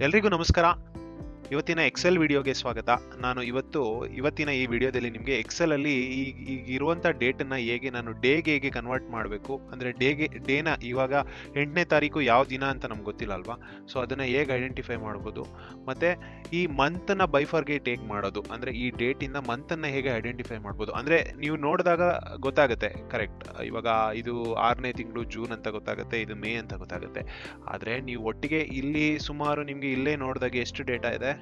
ಎಲ್ರಿಗೂ ನಮಸ್ಕಾರ. ಇವತ್ತಿನ ಎಕ್ಸೆಲ್ ವಿಡಿಯೋಗೆ ಸ್ವಾಗತ. ನಾನು ಇವತ್ತು, ಇವತ್ತಿನ ಈ ವಿಡಿಯೋದಲ್ಲಿ ನಿಮಗೆ ಎಕ್ಸೆಲ್ ಅಲ್ಲಿ ಈ, ಈಗ ಡೇಟ್ ಅನ್ನ ಹೇಗೆ ನಾನು ಡೇಗೆ ಹೇಗೆ ಕನ್ವರ್ಟ್ ಮಾಡಬೇಕು, ಅಂದ್ರೆ ಡೇಗೆ ಡೇನ ಇವಾಗ ಎಂಟನೇ ತಾರೀಕು ಯಾವ ದಿನ ಅಂತ ನಮ್ಗೆ ಗೊತ್ತಿಲ್ಲ ಅಲ್ವಾ? ಸೊ ಅದನ್ನ ಹೇಗೆ ಐಡೆಂಟಿಫೈ ಮಾಡ್ಬೋದು? ಮತ್ತೆ ಈ ಮಂತ್ನ ಬೈಫರ್ಗೇಟ್ ಹೇಗೆ ಮಾಡೋದು? ಅಂದ್ರೆ ಈ ಡೇಟ್ ಇಂದ ಮಂತ್ ಅನ್ನ ಹೇಗೆ ಐಡೆಂಟಿಫೈ ಮಾಡ್ಬೋದು? ಅಂದ್ರೆ ನೀವು ನೋಡಿದಾಗ ಗೊತ್ತಾಗುತ್ತೆ ಕರೆಕ್ಟ್ ಇವಾಗ ಇದು ಆರನೇ ತಿಂಗಳು ಜೂನ್ ಅಂತ ಗೊತ್ತಾಗುತ್ತೆ, ಇದು ಮೇ ಅಂತ ಗೊತ್ತಾಗುತ್ತೆ. ಆದರೆ ನೀವು ಒಟ್ಟಿಗೆ ಇಲ್ಲಿ ಸುಮಾರು ನಿಮಗೆ ಇಲ್ಲೇ ನೋಡಿದಾಗ ಎಷ್ಟು ಡೇಟಾ ಇದೆ?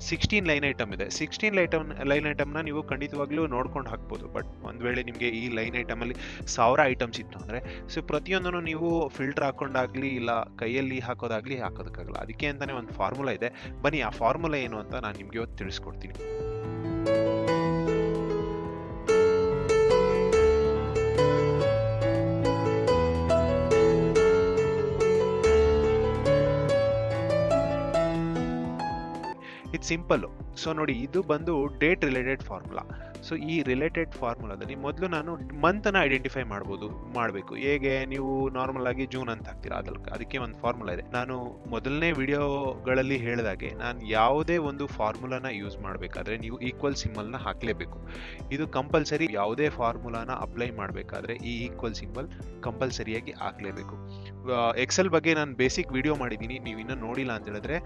ಸಿಕ್ಸ್ಟೀನ್ ಲೈನ್ ಐಟಮ್ ಇದೆ. ಸಿಕ್ಸ್ಟೀನ್ ಲೈಟಮ್ ಲೈನ್ ಐಟಮ್ನ ನೀವು ಖಂಡಿತವಾಗ್ಲೂ ನೋಡ್ಕೊಂಡು ಹಾಕ್ಬೋದು. ಬಟ್ ಒಂದ್ ವೇಳೆ ನಿಮಗೆ ಈ ಲೈನ್ ಐಟಮಲ್ಲಿ ಸಾವಿರ ಐಟಮ್ಸ್ ಇತ್ತು ಅಂದ್ರೆ ಸೊ ಪ್ರತಿಯೊಂದನ್ನು ನೀವು ಫಿಲ್ಟರ್ ಹಾಕೊಂಡಾಗಲಿ ಇಲ್ಲ ಕೈಯಲ್ಲಿ ಹಾಕೋದಾಗ್ಲಿ ಹಾಕೋದಕ್ಕಾಗಲ್ಲ. ಅದಕ್ಕೆ ಅಂತಾನೆ ಒಂದು ಫಾರ್ಮುಲಾ ಇದೆ. ಬನ್ನಿ, ಆ ಫಾರ್ಮುಲಾ ಏನು ಅಂತ ನಾನು ನಿಮಗೆ ಇವತ್ತು ತಿಳಿಸ್ಕೊಡ್ತೀನಿ. ಇದು ಸಿಂಪಲ್. ಸೊ ನೋಡಿ, ಇದು ಬಂದು ಡೇಟ್ ರಿಲೇಟೆಡ್ ಫಾರ್ಮುಲಾ ಸೊ ಈ ರಿಲೇಟೆಡ್ ಫಾರ್ಮುಲಾದಲ್ಲಿ ಮೊದಲು ನಾನು ಮಂತನ್ನು ಐಡೆಂಟಿಫೈ ಮಾಡ್ಬೋದು, ಮಾಡಬೇಕು. ಹೇಗೆ ನೀವು ನಾರ್ಮಲ್ ಆಗಿ ಜೂನ್ ಅಂತ ಹಾಕ್ತೀರಾ? ಅದ್ರ ಅದಕ್ಕೆ ಒಂದು ಫಾರ್ಮುಲಾ ಇದೆ. ನಾನು ಮೊದಲನೇ ವಿಡಿಯೋಗಳಲ್ಲಿ ಹೇಳಿದಾಗೆ ನಾನು ಯಾವುದೇ ಒಂದು ಫಾರ್ಮುಲಾನ ಯೂಸ್ ಮಾಡಬೇಕಾದ್ರೆ ನೀವು ಈಕ್ವಲ್ ಸಿಂಬಲ್ನ ಹಾಕಲೇಬೇಕು. ಇದು ಕಂಪಲ್ಸರಿ ಯಾವುದೇ ಫಾರ್ಮುಲಾನ ಅಪ್ಲೈ ಮಾಡಬೇಕಾದ್ರೆ ಈ ಈಕ್ವಲ್ ಸಿಂಬಲ್ ಕಂಪಲ್ಸರಿಯಾಗಿ ಹಾಕ್ಲೇಬೇಕು. ಎಕ್ಸೆಲ್ ಬಗ್ಗೆ ನಾನು ಬೇಸಿಕ್ ವಿಡಿಯೋ ಮಾಡಿದ್ದೀನಿ ನೀವು ಇನ್ನೂ ನೋಡಿಲ್ಲ ಅಂತ ಹೇಳಿದ್ರೆ,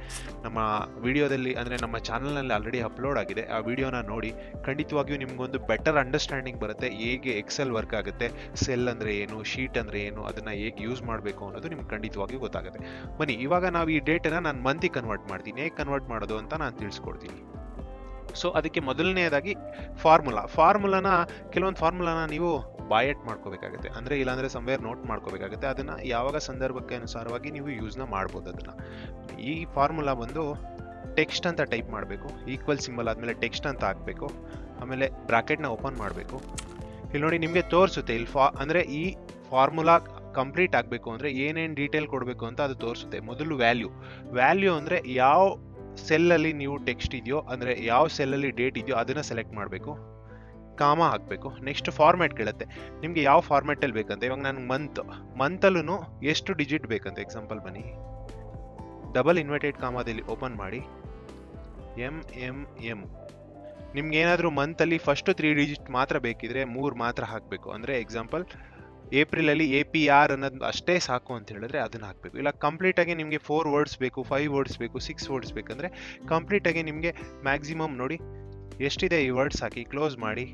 ನಮ್ಮ ವಿಡಿಯೋದಲ್ಲಿ ಅಂದರೆ ನಮ್ಮ ಚಾನಲ್ನಲ್ಲಿ ಆಲ್ರೆಡಿ ಅಪ್ಲೋಡ್ ಆಗಿದೆ. ಆ ವಿಡಿಯೋನ ನೋಡಿ, ಖಂಡಿತವಾಗಿಯೂ ನಿಮಗೊಂದು ಬೆಟರ್ ಅಂಡರ್ಸ್ಟ್ಯಾಂಡಿಂಗ್ ಬರುತ್ತೆ, ಹೇಗೆ ಎಕ್ಸೆಲ್ ವರ್ಕ್ ಆಗುತ್ತೆ ಸೆಲ್ ಅಂದರೆ ಏನು ಶೀಟ್ ಅಂದರೆ ಏನು, ಅದನ್ನು ಹೇಗೆ ಯೂಸ್ ಮಾಡಬೇಕು ಅನ್ನೋದು ನಿಮ್ಗೆ ಖಂಡಿತವಾಗಿಯೂ ಗೊತ್ತಾಗುತ್ತೆ. ಬನ್ನಿ, ಇವಾಗ ನಾವು ಈ ಡೇಟನ್ನು ನಾನು ಮಂತಿಗೆ ಕನ್ವರ್ಟ್ ಮಾಡ್ತೀನಿ. ಹೇಗೆ ಕನ್ವರ್ಟ್ ಮಾಡೋದು ಅಂತ ನಾನು ತಿಳಿಸ್ಕೊಡ್ತೀನಿ. ಸೊ ಅದಕ್ಕೆ ಮೊದಲನೇದಾಗಿ ಫಾರ್ಮುಲಾ ಫಾರ್ಮುಲಾನ ಕೆಲವೊಂದು ಫಾರ್ಮುಲಾನ ನೀವು ಬಾಯಟ್ ಮಾಡ್ಕೋಬೇಕಾಗುತ್ತೆ. ಅಂದರೆ ಇಲ್ಲಾಂದರೆ ಸಂವೇರ್ ನೋಟ್ ಮಾಡ್ಕೋಬೇಕಾಗುತ್ತೆ. ಅದನ್ನು ಯಾವಾಗ ಸಂದರ್ಭಕ್ಕೆ ಅನುಸಾರವಾಗಿ ನೀವು ಯೂಸ್ನ ಮಾಡ್ಬೋದು ಅದನ್ನು. ಈ ಫಾರ್ಮುಲಾ ಬಂದು ಟೆಕ್ಸ್ಟ್ ಅಂತ ಟೈಪ್ ಮಾಡಬೇಕು. ಈಕ್ವಲ್ ಸಿಂಬಲ್ ಆದಮೇಲೆ ಟೆಕ್ಸ್ಟ್ ಅಂತ ಹಾಕಬೇಕು. ಆಮೇಲೆ ಬ್ರಾಕೆಟ್ನ ಓಪನ್ ಮಾಡಬೇಕು. ಇಲ್ಲಿ ನೋಡಿ ನಿಮಗೆ ತೋರಿಸುತ್ತೆ. ಇಲ್ಲಿ ಫಾ ಅಂದರೆ ಈ ಫಾರ್ಮುಲಾ ಕಂಪ್ಲೀಟ್ ಆಗಬೇಕು ಅಂದರೆ ಏನೇನು ಡೀಟೇಲ್ ಕೊಡಬೇಕು ಅಂತ ಅದು ತೋರಿಸುತ್ತೆ. ಮೊದಲು ವ್ಯಾಲ್ಯೂ ವ್ಯಾಲ್ಯೂ ಅಂದರೆ ಯಾವ ಸೆಲ್ಲಲ್ಲಿ ನೀವು ಟೆಕ್ಸ್ಟ್ ಇದೆಯೋ, ಅಂದರೆ ಯಾವ ಸೆಲ್ಲಲ್ಲಿ ಡೇಟ್ ಇದೆಯೋ ಅದನ್ನು ಸೆಲೆಕ್ಟ್ ಮಾಡಬೇಕು. ಕಾಮ ಹಾಕಬೇಕು. ನೆಕ್ಸ್ಟ್ ಫಾರ್ಮ್ಯಾಟ್ ಕೇಳುತ್ತೆ. ನಿಮಗೆ ಯಾವ ಫಾರ್ಮ್ಯಾಟಲ್ಲಿ ಬೇಕಂತ? ಇವಾಗ ನಾನು ಮಂತ್ ಮಂತಲ್ಲೂ ಎಷ್ಟು ಡಿಜಿಟ್ ಬೇಕಂತ? ಎಕ್ಸಾಂಪಲ್ ಬನ್ನಿ. ಡಬಲ್ ಇನ್ವೈಟೆಡ್ ಕಾಮಾದಲ್ಲಿ ಓಪನ್ ಮಾಡಿ. ಎಂ ಎಂ ಎಂ ನಿಮ್ಗೆ ಏನಾದರೂ ಮಂತಲ್ಲಿ ಫಸ್ಟ್ ತ್ರೀ ಡಿಜಿಟ್ ಮಾತ್ರ ಬೇಕಿದ್ರೆ ಮೂರು ಮಾತ್ರ ಹಾಕಬೇಕು. ಅಂದರೆ ಎಕ್ಸಾಂಪಲ್ ಏಪ್ರಿಲಲ್ಲಿ ಎ ಪಿ ಆರ್ ಅನ್ನೋದು ಅಷ್ಟೇ ಸಾಕು ಅಂತ ಹೇಳಿದ್ರೆ ಅದನ್ನ ಹಾಕಬೇಕು. ಇಲ್ಲ ಕಂಪ್ಲೀಟಾಗಿ ನಿಮಗೆ ಫೋರ್ ವರ್ಡ್ಸ್ ಬೇಕು ಫೈವ್ ವರ್ಡ್ಸ್ ಬೇಕು ಸಿಕ್ಸ್ ವರ್ಡ್ಸ್ ಬೇಕಂದರೆ ಕಂಪ್ಲೀಟಾಗಿ ನಿಮಗೆ ಮ್ಯಾಕ್ಸಿಮಮ್ ನೋಡಿ ಎಷ್ಟಿದೆ ಈ ವರ್ಡ್ಸ್ ಹಾಕಿ ಕ್ಲೋಸ್ ಮಾಡಿ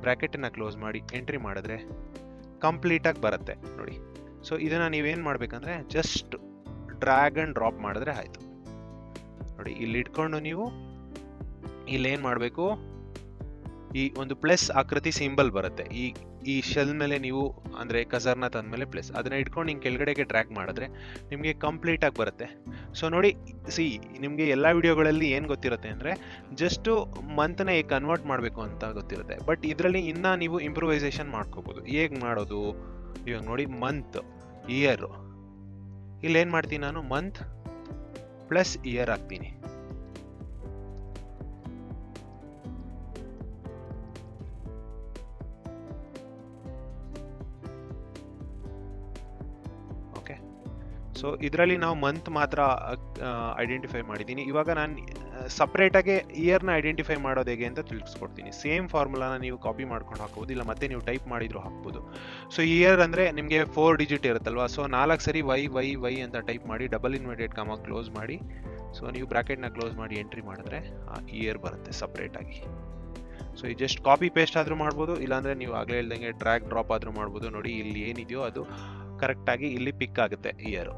ಬ್ರ್ಯಾಕೆಟನ್ನು ಕ್ಲೋಸ್ ಮಾಡಿ ಎಂಟ್ರಿ ಮಾಡಿದ್ರೆ ಕಂಪ್ಲೀಟಾಗಿ ಬರುತ್ತೆ ನೋಡಿ. ಸೊ ಇದನ್ನು ನೀವೇನು ಮಾಡಬೇಕಂದ್ರೆ ಜಸ್ಟ್ ಡ್ರ್ಯಾಗ್ ಆ್ಯಂಡ್ ಡ್ರಾಪ್ ಮಾಡಿದ್ರೆ ಆಯಿತು. ನೋಡಿ, ಇಲ್ಲಿ ಇಟ್ಕೊಂಡು ನೀವು ಇಲ್ಲೇನು ಮಾಡಬೇಕು? ಈ ಒಂದು ಪ್ಲಸ್ ಆಕೃತಿ ಸಿಂಬಲ್ ಬರುತ್ತೆ. ಈ ಈ ಶೆಲ್ ಮೇಲೆ ನೀವು, ಅಂದರೆ ಕಸರ್ನ ತಂದಮೇಲೆ ಪ್ಲಸ್. ಅದನ್ನ ಇಟ್ಕೊಂಡು ಹಿಂಗೆ ಕೆಳಗಡೆಗೆ ಟ್ರ್ಯಾಕ್ ಮಾಡಿದ್ರೆ ನಿಮಗೆ ಕಂಪ್ಲೀಟ್ ಆಗಿ ಬರುತ್ತೆ. ಸೊ ನೋಡಿ ಸಿ ನಿಮಗೆ ಎಲ್ಲ ವಿಡಿಯೋಗಳಲ್ಲಿ ಏನು ಗೊತ್ತಿರುತ್ತೆ ಅಂದರೆ ಜಸ್ಟು ಮಂತ್ನ ಹೇಗೆ ಕನ್ವರ್ಟ್ ಮಾಡಬೇಕು ಅಂತ ಗೊತ್ತಿರುತ್ತೆ. ಬಟ್ ಇದರಲ್ಲಿ ಇನ್ನೂ ನೀವು ಇಂಪ್ರೂವೈಸೇಷನ್ ಮಾಡ್ಕೋಬೋದು. ಹೇಗೆ ಮಾಡೋದು? ಇವಾಗ ನೋಡಿ ಮಂತ್ ಇಯರ್ ಇಲ್ಲೇನು ಮಾಡ್ತೀನಿ ನಾನು? ಮಂತ್ ಪ್ಲಸ್ ಇಯರ್ ಹಾಕ್ತೀನಿ. ಸೊ ಇದರಲ್ಲಿ ನಾವು ಮಂತ್ ಮಾತ್ರ ಐಡೆಂಟಿಫೈ ಮಾಡಿದ್ದೀನಿ ಇವಾಗ ನಾನು ಸಪ್ರೇಟಾಗಿ ಇಯರ್ನ ಐಡೆಂಟಿಫೈ ಮಾಡೋದು ಹೇಗೆ ಅಂತ ತಿಳಿಸ್ಕೊಡ್ತೀನಿ. ಸೇಮ್ ಫಾರ್ಮುಲಾನ ನೀವು ಕಾಪಿ ಮಾಡ್ಕೊಂಡು ಹಾಕ್ಬೋದು, ಇಲ್ಲ ಮತ್ತೆ ನೀವು ಟೈಪ್ ಮಾಡಿದ್ರು ಹಾಕ್ಬೋದು. ಸೊ ಇಯರ್ ಅಂದರೆ ನಿಮಗೆ ಫೋರ್ ಡಿಜಿಟ್ ಇರುತ್ತಲ್ವಾ? ಸೊ ನಾಲ್ಕು ಸರಿ ವೈ ವೈ ವೈ ಅಂತ ಟೈಪ್ ಮಾಡಿ ಡಬಲ್ ಇನ್ವೈಟೆಡ್ ಕಾಮ ಕ್ಲೋಸ್ ಮಾಡಿ. ಸೊ ನೀವು ಬ್ರ್ಯಾಕೆಟ್ನ ಕ್ಲೋಸ್ ಮಾಡಿ ಎಂಟ್ರಿ ಮಾಡಿದ್ರೆ, ಆ ಇಯರ್ ಬರುತ್ತೆ ಸಪ್ರೇಟಾಗಿ ಸೊ ಈ ಜಸ್ಟ್ ಕಾಪಿ ಪೇಸ್ಟ್ ಆದರೂ ಮಾಡ್ಬೋದು, ಇಲ್ಲಾಂದರೆ ನೀವು ಆಗಲೇ ಇಲ್ದಂಗೆ ಟ್ರ್ಯಾಕ್ ಡ್ರಾಪ್ ಆದರೂ ಮಾಡ್ಬೋದು. ನೋಡಿ, ಇಲ್ಲಿ ಏನಿದೆಯೋ ಅದು ಕರೆಕ್ಟಾಗಿ ಇಲ್ಲಿ ಪಿಕ್ ಆಗುತ್ತೆ ಇಯರು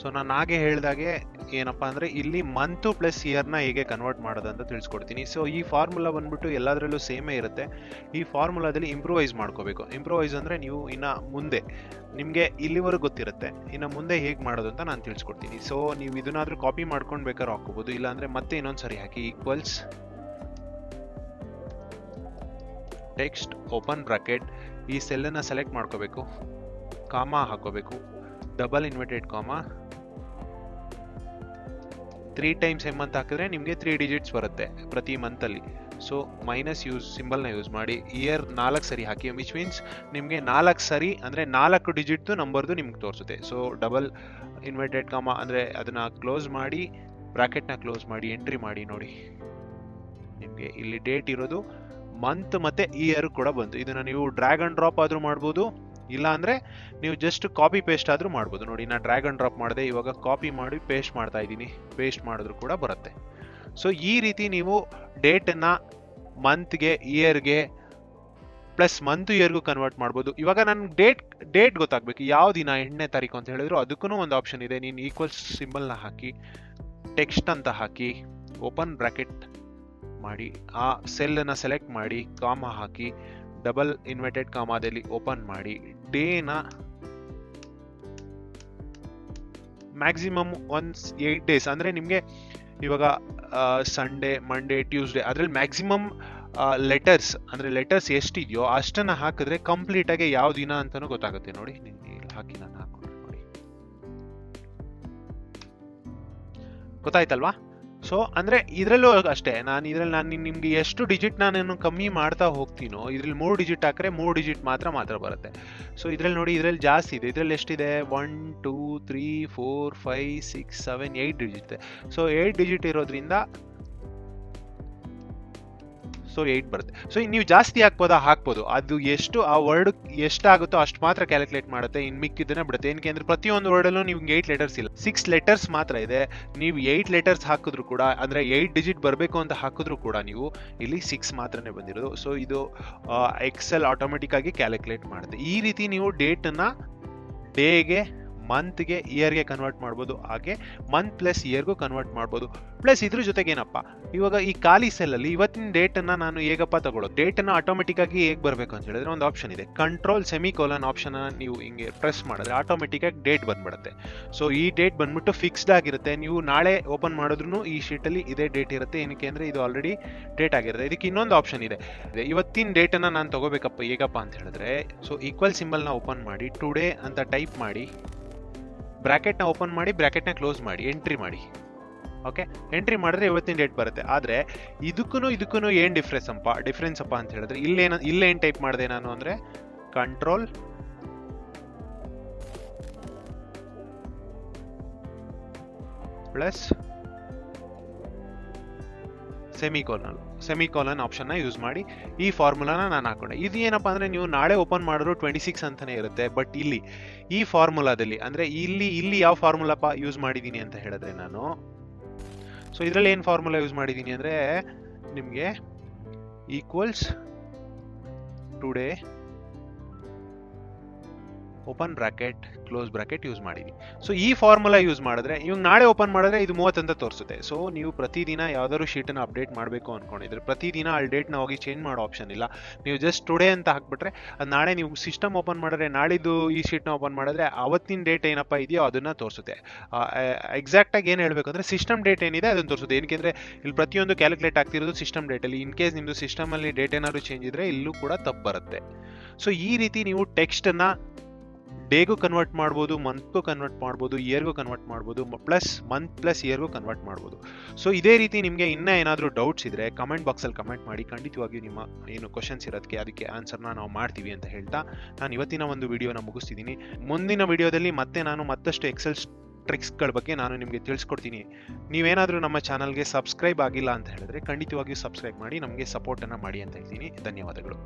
ಸೊ ನಾನು ಹಾಗೆ ಹೇಳಿದಾಗೆ ಏನಪ್ಪ ಅಂದರೆ ಇಲ್ಲಿ ಮಂತು ಪ್ಲಸ್ ಇಯರ್ನ ಹೇಗೆ ಕನ್ವರ್ಟ್ ಮಾಡೋದು ಅಂತ ತಿಳಿಸ್ಕೊಡ್ತೀನಿ. ಸೊ ಈ ಫಾರ್ಮುಲಾ ಬಂದ್ಬಿಟ್ಟು ಎಲ್ಲದರಲ್ಲೂ ಸೇಮೇ ಇರುತ್ತೆ. ಈ ಫಾರ್ಮುಲಾದಲ್ಲಿ ಇಂಪ್ರೂವೈಸ್ ಮಾಡ್ಕೋಬೇಕು. ಇಂಪ್ರೂವೈಸ್ ಅಂದರೆ ನೀವು ಇನ್ನು ಮುಂದೆ, ನಿಮಗೆ ಇಲ್ಲಿವರೆಗೂ ಗೊತ್ತಿರುತ್ತೆ. ಇನ್ನು ಮುಂದೆ ಹೇಗೆ ಮಾಡೋದು ಅಂತ ನಾನು ತಿಳಿಸ್ಕೊಡ್ತೀನಿ. ಸೊ ನೀವು ಇದನ್ನಾದರೂ ಕಾಪಿ ಮಾಡ್ಕೊಂಡು ಬೇಕಾದ್ರೂ ಹಾಕೋಬೋದು ಇಲ್ಲಾಂದರೆ ಮತ್ತೆ ಇನ್ನೊಂದು ಸರಿ ಹಾಕಿ ಈಕ್ವಲ್ಸ್ ಟೆಕ್ಸ್ಟ್ ಓಪನ್ ಬ್ರಾಕೆಟ್ ಈ ಸೆಲ್ಲನ್ನು ಸೆಲೆಕ್ಟ್ ಮಾಡ್ಕೋಬೇಕು. ಕಾಮ ಹಾಕೋಬೇಕು double inverted comma three times M ಅಂತ ಹಾಕಿದ್ರೆ ನಿಮಗೆ ತ್ರೀ ಡಿಜಿಟ್ಸ್ ಬರುತ್ತೆ ಪ್ರತಿ ಮಂತಲ್ಲಿ ಸೊ ಮೈನಸ್ ಯೂಸ್ ಸಿಂಬಲ್ನ ಯೂಸ್ ಮಾಡಿ ಇಯರ್ ನಾಲ್ಕು ಸರಿ ಹಾಕಿ ವಿಚ್ ಮೀನ್ಸ್ ನಿಮಗೆ ನಾಲ್ಕು ಸರಿ ಅಂದರೆ ನಾಲ್ಕು ಡಿಜಿಟ್ದು ನಂಬರ್ದು ನಿಮ್ಗೆ ತೋರಿಸುತ್ತೆ. ಸೊ ಡಬಲ್ ಇನ್ವರ್ಟೆಡ್ ಕಾಮ ಅಂದರೆ ಅದನ್ನು ಕ್ಲೋಸ್ ಮಾಡಿ ಬ್ರಾಕೆಟ್ನ ಕ್ಲೋಸ್ ಮಾಡಿ ಎಂಟ್ರಿ ಮಾಡಿ ನೋಡಿ. ನಿಮಗೆ ಇಲ್ಲಿ ಡೇಟ್ ಇರೋದು ಮಂತ್ ಮತ್ತು ಇಯರ್ ಕೂಡ ಬಂತು. ಇದನ್ನು ನೀವು ಡ್ರ್ಯಾಗನ್ ಡ್ರಾಪ್ ಆದರೂ ಮಾಡ್ಬೋದು. ಇಲ್ಲ ಅಂದರೆ ನೀವು ಜಸ್ಟ್ ಕಾಪಿ ಪೇಸ್ಟ್ ಆದರೂ ಮಾಡ್ಬೋದು. ನೋಡಿ, ನಾನು ಡ್ರ್ಯಾಗ್ ಅಂಡ್ ಡ್ರಾಪ್ ಮಾಡಿದೆ, ಇವಾಗ ಕಾಪಿ ಮಾಡಿ ಪೇಸ್ಟ್ ಮಾಡ್ತಾ ಇದ್ದೀನಿ. ಪೇಸ್ಟ್ ಮಾಡಿದ್ರು ಕೂಡ ಬರುತ್ತೆ. ಸೊ ಈ ರೀತಿ ನೀವು ಡೇಟನ್ನು ಮಂತ್ಗೆ ಇಯರ್ಗೆ ಪ್ಲಸ್ ಮಂತ್ ಇಯರ್ಗೂ ಕನ್ವರ್ಟ್ ಮಾಡ್ಬೋದು. ಇವಾಗ ನನ್ಗೆ ಡೇಟ್ ಡೇಟ್ ಗೊತ್ತಾಗಬೇಕು. ಯಾವ ದಿನ, ಎಂಟನೇ ತಾರೀಕು ಅಂತ ಹೇಳಿದ್ರು ಅದಕ್ಕೂ ಒಂದು ಆಪ್ಷನ್ ಇದೆ. ನೀನು ಈಕ್ವಲ್ಸ್ ಸಿಂಬಲ್ನ ಹಾಕಿ ಟೆಕ್ಸ್ಟ್ ಅಂತ ಹಾಕಿ ಓಪನ್ ಬ್ರಾಕೆಟ್ ಮಾಡಿ, ಆ ಸೆಲ್ಲನ್ನು ಸೆಲೆಕ್ಟ್ ಮಾಡಿ ಕಾಮ ಹಾಕಿ ಡಬಲ್ ಇನ್ವೆಟೆಡ್ ಕಾಮಾದಲ್ಲಿ ಓಪನ್ ಮಾಡಿ ಡೇನ ಮ್ಯಾಕ್ಸಿಮಮ್ ಒನ್ಸ್ ಏಯ್ಟ್ ಡೇಸ್. ಅಂದರೆ ನಿಮಗೆ ಇವಾಗ ಸಂಡೇ ಮಂಡೇ ಟ್ಯೂಸ್ಡೇ ಅದರಲ್ಲಿ ಮ್ಯಾಕ್ಸಿಮಮ್ ಲೆಟರ್ಸ್ ಅಂದರೆ ಲೆಟರ್ಸ್ ಎಷ್ಟಿದೆಯೋ ಅಷ್ಟನ್ನು ಹಾಕಿದ್ರೆ ಕಂಪ್ಲೀಟಾಗಿ ಯಾವ ದಿನ ಅಂತಲೂ ಗೊತ್ತಾಗುತ್ತೆ. ನೋಡಿ ಹಾಕಿ ನಾನು ಹಾಕೊಂಡು ನೋಡಿ. ಗೊತ್ತಾಯ್ತಲ್ವಾ? ಸೊ ಅಂದರೆ ಇದರಲ್ಲೂ ಅಷ್ಟೇ, ನಾನು ಇದರಲ್ಲಿ ನಾನು ನಿಮಗೆ ಎಷ್ಟು ಡಿಜಿಟ್ ನಾನು ಕಮ್ಮಿ ಮಾಡ್ತಾ ಹೋಗ್ತೀನೋ, ಇದರಲ್ಲಿ ಮೂರು ಡಿಜಿಟ್ ಹಾಕಿದ್ರೆ ಮೂರು ಡಿಜಿಟ್ ಮಾತ್ರ ಮಾತ್ರ ಬರುತ್ತೆ. ಸೊ ಇದರಲ್ಲಿ ನೋಡಿ, ಇದರಲ್ಲಿ ಜಾಸ್ತಿ ಇದೆ. ಇದರಲ್ಲಿ ಎಷ್ಟಿದೆ? One two three four five six seven eight digit ಇದೆ. ಸೊ ಏಯ್ಟ್ ಡಿಜಿಟ್ ಇರೋದ್ರಿಂದ ಸೊ ಏಯ್ಟ್ ಬರುತ್ತೆ. ಸೊ ನೀವು ಜಾಸ್ತಿ ಹಾಕ್ಬೋದಾ? ಹಾಕ್ಬೋದು. ಅದು ಎಷ್ಟು, ಆ ವರ್ಡ್ ಎಷ್ಟಾಗುತ್ತೋ ಅಷ್ಟು ಮಾತ್ರ ಕ್ಯಾಲ್ಕುಲೇಟ್ ಮಾಡುತ್ತೆ. ಇನ್ನು ಮಿಕ್ಕಿದ್ದನ್ನ ಬಿಡುತ್ತೆ. ಏನಕ್ಕೆ ಅಂದ್ರೆ ಪ್ರತಿಯೊಂದು ವರ್ಡಲ್ಲೂ ನಿಮ್ಗೆ ಏಯ್ಟ್ ಲೆಟರ್ಸ್ ಇಲ್ಲ. ಸಿಕ್ಸ್ ಲೆಟರ್ಸ್ ಮಾತ್ರ ಇದೆ. ನೀವು ಏಯ್ಟ್ ಲೆಟರ್ಸ್ ಹಾಕಿದ್ರು ಕೂಡ, ಅಂದರೆ ಏಯ್ಟ್ ಡಿಜಿಟ್ ಬರಬೇಕು ಅಂತ ಹಾಕಿದ್ರು ಕೂಡ ನೀವು ಇಲ್ಲಿ ಸಿಕ್ಸ್ ಮಾತ್ರನೇ ಬಂದಿರೋದು. ಸೊ ಇದು ಎಕ್ಸೆಲ್ ಆಟೋಮೆಟಿಕ್ ಆಗಿ ಕ್ಯಾಲ್ಕುಲೇಟ್ ಮಾಡುತ್ತೆ. ಈ ರೀತಿ ನೀವು ಡೇಟನ್ನು ಡೇಗೆ ಮಂತ್ಗೆ ಇಯರ್ಗೆ ಕನ್ವರ್ಟ್ ಮಾಡ್ಬೋದು. ಹಾಗೆ ಮಂತ್ ಪ್ಲಸ್ ಇಯರ್ಗೂ ಕನ್ವರ್ಟ್ ಮಾಡ್ಬೋದು. ಪ್ಲಸ್ ಇದ್ರ ಜೊತೆಗೆ ಏನಪ್ಪ? ಇವಾಗ ಈ ಖಾಲಿ ಸೆಲ್ಲಲ್ಲಿ ಇವತ್ತಿನ ಡೇಟನ್ನು ನಾನು ಹೇಗಪ್ಪ ತಗೊಳ್ಳೋದು? ಡೇಟನ್ನು ಆಟೋಮೆಟಿಕ್ಕಾಗಿ ಹೇಗೆ ಬರಬೇಕು ಅಂತ ಹೇಳಿದ್ರೆ ಒಂದು ಆಪ್ಷನ್ ಇದೆ. ಕಂಟ್ರೋಲ್ ಸೆಮಿಕೋಲನ್ ಆಪ್ಷನ್ ನೀವು ಹಿಂಗೆ ಪ್ರೆಸ್ ಮಾಡಿದ್ರೆ ಆಟೋಮೆಟಿಕ್ಕಾಗಿ ಡೇಟ್ ಬಂದ್ಬಿಡುತ್ತೆ. ಸೊ ಈ ಡೇಟ್ ಬಂದ್ಬಿಟ್ಟು ಫಿಕ್ಸ್ಡ್ ಆಗಿರುತ್ತೆ. ನೀವು ನಾಳೆ ಓಪನ್ ಮಾಡಿದ್ರು ಈ ಶೀಟಲ್ಲಿ ಇದೇ ಡೇಟ್ ಇರುತ್ತೆ. ಏನಕ್ಕೆ ಅಂದರೆ ಇದು ಆಲ್ರೆಡಿ ಡೇಟ್ ಆಗಿರುತ್ತೆ. ಇದಕ್ಕೆ ಇನ್ನೊಂದು ಆಪ್ಷನ್ ಇದೆ. ಇವತ್ತಿನ ಡೇಟನ್ನು ನಾನು ತಗೋಬೇಕಪ್ಪ, ಹೇಗಪ್ಪ ಅಂತ ಹೇಳಿದ್ರೆ ಸೊ ಈಕ್ವಲ್ ಸಿಂಬಲ್ನ ಓಪನ್ ಮಾಡಿ ಟುಡೇ ಅಂತ ಟೈಪ್ ಮಾಡಿ ಬ್ರ್ಯಾಕೆಟ್ನ ಓಪನ್ ಮಾಡಿ ಬ್ರ್ಯಾಕೆಟ್ನ ಕ್ಲೋಸ್ ಮಾಡಿ, ಎಂಟ್ರಿ ಮಾಡಿ. ಓಕೆ? ಎಂಟ್ರಿ ಮಾಡಿದ್ರೆ ಇವತ್ತಿನ ಡೇಟ್ ಬರುತ್ತೆ. ಆದರೆ ಇದಕ್ಕೂ ಇದಕ್ಕೂ ಏನು ಡಿಫ್ರೆನ್ಸ್ ಅಪ್ಪ? ಡಿಫ್ರೆನ್ಸ್ ಅಪ್ಪ ಅಂತ ಹೇಳಿದ್ರೆ ಇಲ್ಲೇನು ಇಲ್ಲೇನು ಟೈಪ್ ಮಾಡಿದೆ ನಾನು ಅಂದರೆ ಕಂಟ್ರೋಲ್ ಪ್ಲಸ್ ಸೆಮಿಕೋಲನ್ ಸೆಮಿಕೋಲನ್ ಆಪ್ಷನ್ನ ಯೂಸ್ ಮಾಡಿ ಈ ಫಾರ್ಮುಲಾನ ನಾನು ಹಾಕೊಂಡೆ. ಇದು ಏನಪ್ಪ ಅಂದರೆ ನೀವು ನಾಳೆ ಓಪನ್ ಮಾಡಿದ್ರು ಟ್ವೆಂಟಿ ಸಿಕ್ಸ್ ಅಂತಲೇ ಇರುತ್ತೆ ಬಟ್ ಇಲ್ಲಿ, ಈ ಫಾರ್ಮುಲಾದಲ್ಲಿ ಅಂದರೆ ಇಲ್ಲಿ ಇಲ್ಲಿ ಯಾವ ಫಾರ್ಮುಲಾ ಯೂಸ್ ಮಾಡಿದ್ದೀನಿ ಅಂತ ಹೇಳಿದ್ರೆ ನಾನು ಸೊ ಇದರಲ್ಲಿ ಏನು ಫಾರ್ಮುಲಾ ಯೂಸ್ ಮಾಡಿದ್ದೀನಿ ಅಂದರೆ ನಿಮಗೆ equals today open bracket, close bracket use ಮಾಡಿದ್ವಿ. ಸೊ ಈ ಫಾರ್ಮುಲಾ ಯೂಸ್ ಮಾಡಿದ್ರೆ ಇವಾಗ ನಾಳೆ ಓಪನ್ ಮಾಡಿದ್ರೆ ಇದು ಮೂವತ್ತಂತ ತೋರಿಸುತ್ತೆ. ಸೊ ನೀವು ಪ್ರತಿದಿನ ಯಾವ್ದಾದ್ರು ಶೀಟನ್ನು ಅಪ್ಡೇಟ್ ಮಾಡಬೇಕು ಅನ್ಕೊಂಡಿದ್ರೆ, ಪ್ರತಿದಿನ ಅಲ್ಲಿ ಡೇಟ್ನ ಹೋಗಿ ಚೇಂಜ್ ಮಾಡೋ ಆಪ್ಷನ್ ಇಲ್ಲ. ನೀವು ಜಸ್ಟ್ ಟುಡೇ ಅಂತ ಹಾಕ್ಬಿಟ್ರೆ, ಅದು ನಾಳೆ ನೀವು ಸಿಸ್ಟಮ್ ಓಪನ್ ಮಾಡಿದ್ರೆ, ನಾಳಿದ್ದು ಈ ಶೀಟ್ನ ಓಪನ್ ಮಾಡಿದ್ರೆ, ಅವತ್ತಿನ ಡೇಟ್ ಏನಪ್ಪ ಇದೆಯೋ ಅದನ್ನು ತೋರಿಸುತ್ತೆ. ಎಕ್ಸಾಕ್ಟಾಗಿ ಏನು ಹೇಳಬೇಕು ಅಂದರೆ ಸಿಸ್ಟಮ್ ಡೇಟ್ ಏನಿದೆ ಅದನ್ನು ತೋರಿಸುತ್ತೆ. ಏನಕ್ಕೆ ಇಲ್ಲಿ ಪ್ರತಿಯೊಂದು ಕ್ಯಾಲ್ಕುಲೇಟ್ ಆಗ್ತಿರೋದು ಸಿಸ್ಟಮ್ ಡೇಟಲ್ಲಿ ಇನ್ ಕೇಸ್ ನಿಮ್ಮದು ಸಿಸ್ಟಮಲ್ಲಿ ಡೇಟ್ ಏನಾದ್ರು ಚೇಂಜ್ ಇದ್ರೆ, ಇಲ್ಲೂ ಕೂಡ ತಪ್ಪು ಬರುತ್ತೆ. ಸೊ ಈ ರೀತಿ ನೀವು ಟೆಕ್ಸ್ಟನ್ನು ಡೇಗೂ ಕನ್ವರ್ಟ್ ಮಾಡ್ಬೋದು ಮಂತ್ಗೂ ಕನ್ವರ್ಟ್ ಮಾಡ್ಬೋದು ಇಯರ್ಗೂ ಕನ್ವರ್ಟ್ ಮಾಡ್ಬೋದು ಪ್ಲಸ್ ಮಂತ್ ಪ್ಲಸ್ ಇಯರ್ಗೂ ಕನ್ವರ್ಟ್ ಮಾಡ್ಬೋದು. ಸೊ ಇದೇ ರೀತಿ ನಿಮಗೆ ಇನ್ನೂ ಏನಾದರೂ ಡೌಟ್ಸ್ ಇದ್ದರೆ ಕಮೆಂಟ್ ಬಾಕ್ಸಲ್ಲಿ ಕಮೆಂಟ್ ಮಾಡಿ. ಖಂಡಿತವಾಗಿಯೂ ನಿಮ್ಮ ಏನು ಕ್ವಶನ್ಸ್ ಇರೋದಕ್ಕೆ ಅದಕ್ಕೆ ಆನ್ಸರ್ನ ನಾವು ಮಾಡ್ತೀವಿ ಅಂತ ಹೇಳ್ತಾ ನಾನು ಇವತ್ತಿನ ಒಂದು ವಿಡಿಯೋನ ಮುಗಿಸ್ತಿದ್ದೀನಿ ಮುಂದಿನ ವಿಡಿಯೋದಲ್ಲಿ ಮತ್ತೆ ನಾನು ಮತ್ತಷ್ಟು ಎಕ್ಸೆಲ್ ಟ್ರಿಕ್ಸ್ಗಳ ಬಗ್ಗೆ ನಾನು ನಿಮಗೆ ತಿಳಿಸ್ಕೊಡ್ತೀನಿ. ನೀವೇನಾದರೂ ನಮ್ಮ ಚಾನಲ್ಗೆ ಸಬ್ಸ್ಕ್ರೈಬ್ ಆಗಿಲ್ಲ ಅಂತ ಹೇಳಿದ್ರೆ ಖಂಡಿತವಾಗಿಯೂ ಸಬ್ಸ್ಕ್ರೈಬ್ ಮಾಡಿ, ನಮಗೆ ಸಪೋರ್ಟನ್ನು ಮಾಡಿ ಅಂತ ಹೇಳ್ತೀನಿ. ಧನ್ಯವಾದಗಳು.